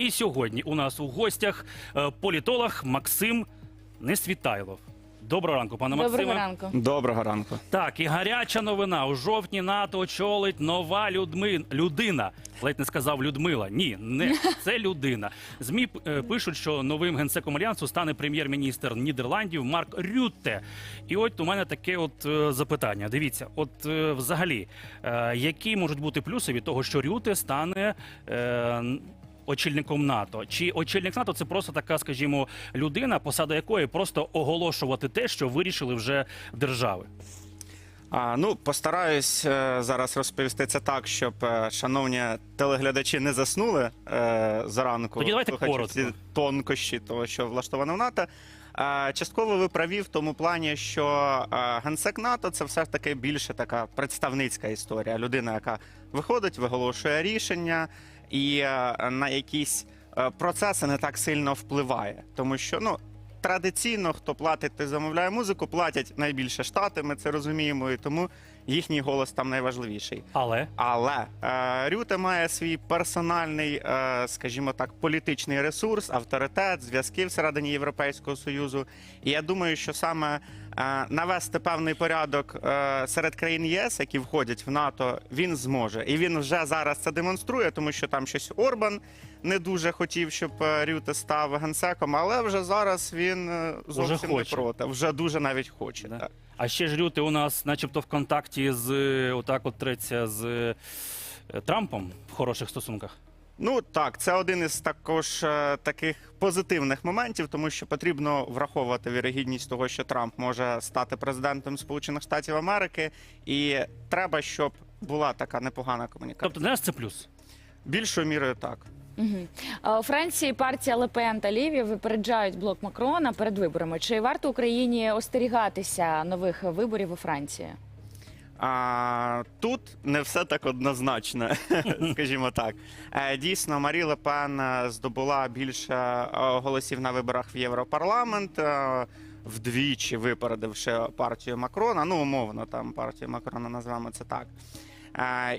І сьогодні у нас у гостях е, політолог Максим Несвітайлов. Доброго ранку, пане Доброго ранку. Доброго ранку. Так, і гаряча новина. У жовтні НАТО очолить нова людми... людина. Ледь не сказав Людмила. Ні, не це людина. Змі е, пишуть, що новим генсеком альянсу стане прем'єр-міністр Нідерландів Марк Рютте. І от у мене таке от е, запитання. Дивіться, от взагалі, які можуть бути плюси від того, що Рютте стане. Очільником НАТО чи очільник НАТО це просто така, скажімо, людина, посада якої просто оголошувати те, що вирішили вже держави. А, ну, постараюсь е, зараз розповісти це так, щоб е, шановні телеглядачі не заснули е, зранку. Тоді давайте коротко. всі тонкощі того, що влаштовано в НАТО. Частково ви праві в тому плані, що генсек НАТО це все ж таки більше така представницька історія. Людина, яка виходить, виголошує рішення і е, на якісь е, процеси не так сильно впливає, тому що ну. Традиційно, хто платить, той замовляє музику, платять найбільше штати, ми це розуміємо, і тому їхній голос там найважливіший. Але Але е, Рюте має свій персональний, е, скажімо так, політичний ресурс, авторитет, зв'язки всередині Європейського союзу. І я думаю, що саме е, навести певний порядок е, серед країн ЄС, які входять в НАТО, він зможе. І він вже зараз це демонструє, тому що там щось Орбан не дуже хотів, щоб е, Рюте став генсеком, але вже зараз він е, зовсім не проти. Вже дуже навіть хоче. Да. Так. А ще ж Рюти у нас, начебто, в контакті з отак, от треться з е, Трампом в хороших стосунках. Ну так, це один із також е, таких позитивних моментів, тому що потрібно враховувати вірогідність того, що Трамп може стати президентом Сполучених Штатів Америки, і треба, щоб була така непогана комунікація. Тобто, нас це плюс. Більшою мірою так. Мгм. У Франції партія Лепен та Ліві випереджають блок Макрона перед виборами. Чи варто Україні остерігатися нових виборів у Франції? А, тут не все так однозначно, скажімо так. Е, Дійсно, Марі Лепен е, здобула більше е, голосів на виборах в Європарламент. е, Вдвічі випередивши партію Макрона, ну умовно там партію Макрона назвемо це так.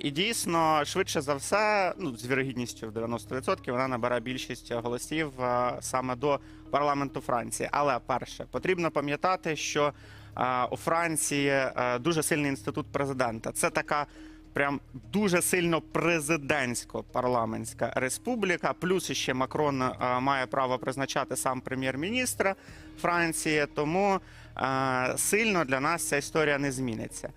І дійсно, швидше за все, ну з вірогідністю в 90% вона набере більшість голосів саме до парламенту Франції. Але перше, потрібно пам'ятати, що у Франції е, дуже сильний інститут президента. Це така. Прям дуже сильно президентсько-парламентська республіка. Плюс ще Макрон е, має право призначати сам прем'єр-міністра Франції. Тому е, сильно для нас ця історія не зміниться.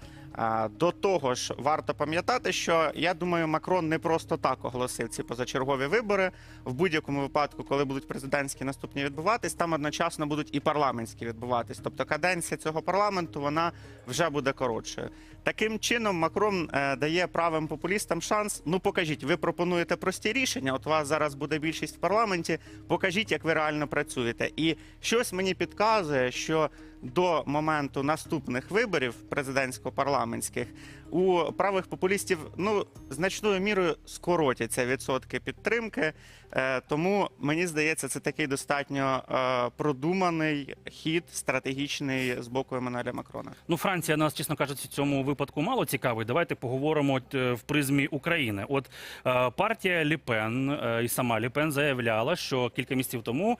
До того ж, варто пам'ятати, що я думаю, Макрон не просто так оголосив ці позачергові вибори. В будь-якому випадку, коли будуть президентські наступні відбуватись, там одночасно будуть і парламентські відбуватись. Тобто каденція цього парламенту вона вже буде коротшою. Таким чином, Макрон е, дає правим популістам шанс. Ну покажіть, ви пропонуєте прості рішення. От у вас зараз буде більшість в парламенті. Покажіть, як ви реально працюєте. І щось мені підказує, що до моменту наступних виборів президентсько-парламентських у правих популістів ну значною мірою скоротяться відсотки підтримки. Е, тому мені здається, це такий достатньо е, продуманий хід стратегічний з боку Еммануеля Макрона. Ну, Франція нас, чесно кажучи, в цьому випадку мало цікавить. Давайте поговоримо е, в призмі України. От партія Ліпен і сама Ліпен заявляла, що кілька місяців тому,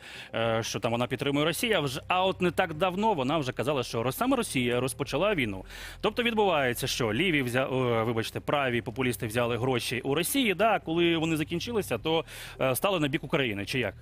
що там вона підтримує Росію, а вже а от не так давно вона вже казала, що саме Росія розпочала війну. Тобто відбувається, що ліві взя... е, вибачте, праві популісти взяли гроші у Росії. Да, коли вони закінчилися, то е, стали на бік України. Чи як?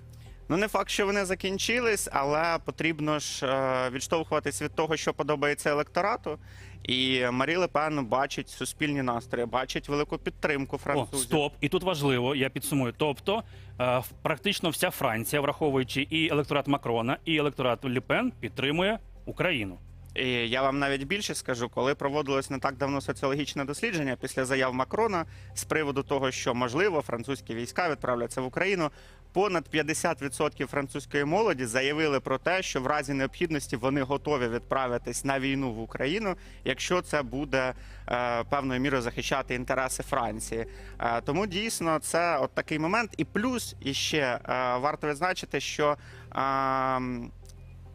Ну, не факт, що вони закінчились, але потрібно ж е, відштовхуватись від того, що подобається електорату. І Марі Лепен бачить суспільні настрої, бачить велику підтримку О, стоп, і тут важливо, я підсумую. Тобто, е, практично вся Франція, враховуючи і електорат Макрона, і електорат Ліпен, підтримує Україну. І я вам навіть більше скажу, коли проводилось не так давно соціологічне дослідження після заяв Макрона з приводу того, що можливо французькі війська відправляться в Україну. Понад 50% французької молоді заявили про те, що в разі необхідності вони готові відправитись на війну в Україну, якщо це буде е, певною мірою захищати інтереси Франції. Е, тому дійсно це от такий момент. І плюс іще е, варто відзначити, що. Е,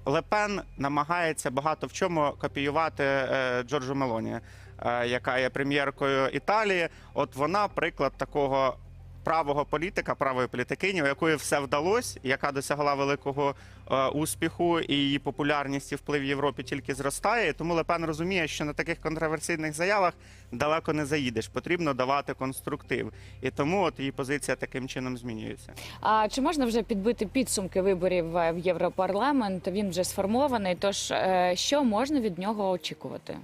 Лепен намагається багато в чому копіювати е, Джорджу Мелоні, е, яка є прем'єркою Італії. От вона приклад такого правого політика, правої політикині, у якої все вдалося, яка досягла великого е, успіху, і її популярність і вплив в Європі тільки зростає. Тому Лепен розуміє, що на таких контроверсійних заявах далеко не заїдеш. Потрібно давати конструктив. І тому от її позиція таким чином змінюється. А чи можна вже підбити підсумки виборів е, в Європарламент? Він вже сформований. Тож е, що можна від нього очікувати?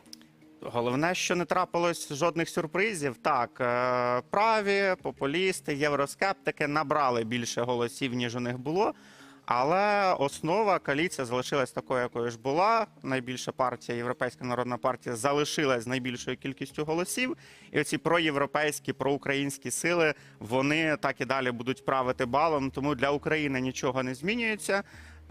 Головне, що не трапилось жодних сюрпризів. Так, е, праві, популісти, євроскептики набрали більше голосів, ніж у них було. Але основа коаліція залишилась такою, якою ж була. Найбільша партія, Європейська народна партія, залишилась з найбільшою кількістю голосів. І оці проєвропейські, проукраїнські сили вони так і далі будуть правити балом. Тому для України нічого не змінюється.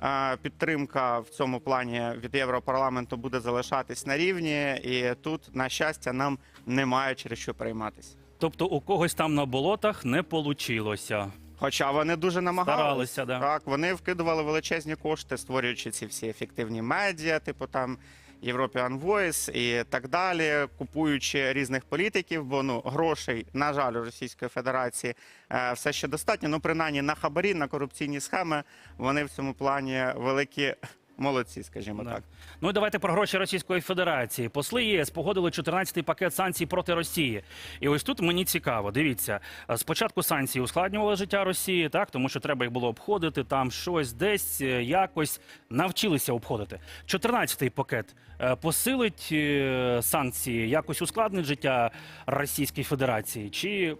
Е, Підтримка в цьому плані від Європарламенту буде залишатись на рівні, і тут, на щастя, нам немає через що прийматися. Тобто у когось там на болотах не получилося. Хоча вони дуже намагалися. Старалися, да. Так, вони вкидували величезні кошти, створюючи ці всі ефективні медіа, типу там European Voice і так далі, купуючи різних політиків, бо ну грошей, на жаль, у Російської Федерації е, все ще достатньо. Ну, принаймні на хабарі, на корупційні схеми вони в цьому плані великі молодці, скажімо так. Ну і давайте про гроші Російської Федерації. Посли ЄС погодили 14-й пакет санкцій проти Росії. І ось тут мені цікаво. Дивіться, спочатку санкції ускладнювали життя Росії, так тому що треба їх було обходити. Там щось десь е, якось навчилися обходити. 14-й пакет е, посилить е, санкції, якось ускладнить життя Російської Федерації, чи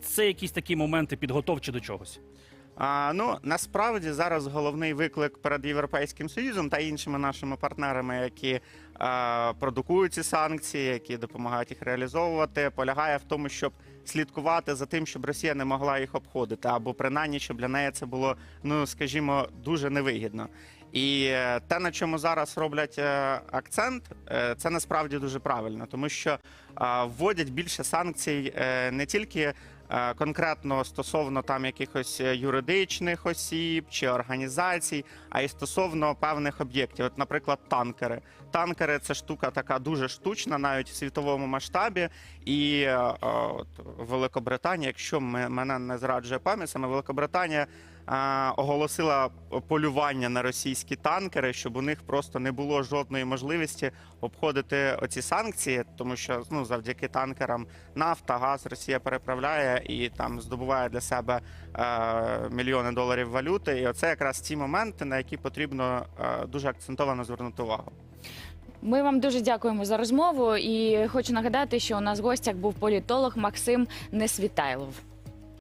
це якісь такі моменти підготовчі до чогось? А, ну насправді зараз головний виклик перед європейським союзом та іншими нашими партнерами, які а, продукують ці санкції, які допомагають їх реалізовувати, полягає в тому, щоб слідкувати за тим, щоб Росія не могла їх обходити, або принаймні, щоб для неї це було, ну скажімо, дуже невигідно. І е, те, на чому зараз роблять е, акцент, е, це насправді дуже правильно, тому що вводять більше санкцій не тільки конкретно стосовно там якихось е, юридичних осіб чи організацій, а й стосовно певних об'єктів. От, наприклад, танкери. Танкери це штука така дуже штучна, навіть в світовому масштабі. І е, е, от Великобританія, якщо ми мене не зраджує пам'ять, саме Великобританія. Оголосила полювання на російські танкери, щоб у них просто не було жодної можливості обходити оці санкції, тому що ну завдяки танкерам нафта, газ Росія переправляє і там здобуває для себе е, мільйони доларів валюти. І оце якраз ті моменти, на які потрібно е, дуже акцентовано звернути увагу. Ми вам дуже дякуємо за розмову і хочу нагадати, що у нас в гостях був політолог Максим Несвітайлов.